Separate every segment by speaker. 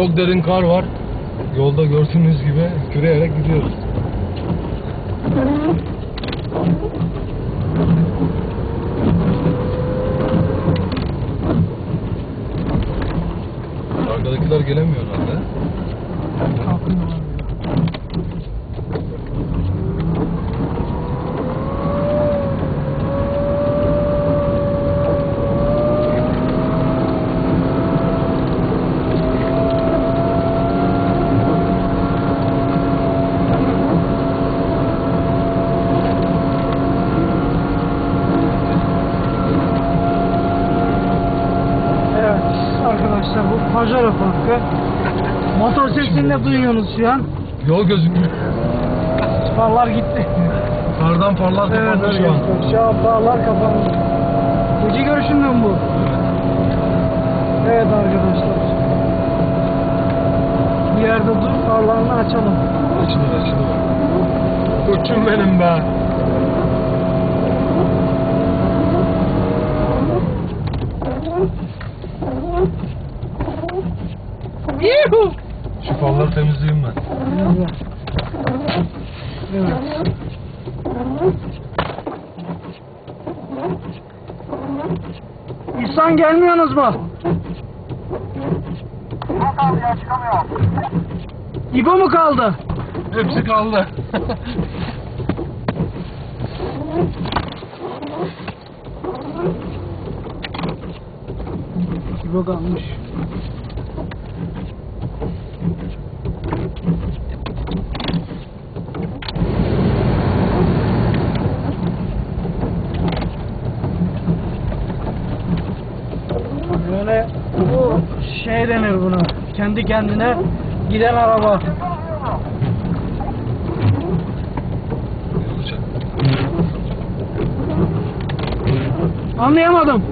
Speaker 1: Çok derin kar var. Yolda gördüğünüz gibi küreyerek gidiyoruz. Arkadakiler gelemiyor herhalde.
Speaker 2: Evet Pajaro Parkı. Motor sesini de duyuyorsunuz şu an.
Speaker 1: Yol gözükmüyor.
Speaker 2: Farlar gitti.
Speaker 1: Kardan farlar
Speaker 2: Evet
Speaker 1: kapandı şu an.
Speaker 2: şu an farlar kapandı. Gece görüşünden bu. Evet arkadaşlar. Bir yerde dur farlarını açalım.
Speaker 1: Açılır açılır. Koçum benim be.
Speaker 2: Yuhu!
Speaker 1: Şu falları temizleyeyim ben.
Speaker 2: Evet. İhsan gelmiyorsunuz mu? İbo mu kaldı?
Speaker 1: Hepsi kaldı.
Speaker 2: İbo kalmış. Böyle şey denir buna. Kendi kendine giden araba. Anlayamadım.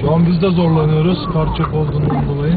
Speaker 1: Şu an biz de zorlanıyoruz kar çok olduğundan dolayı.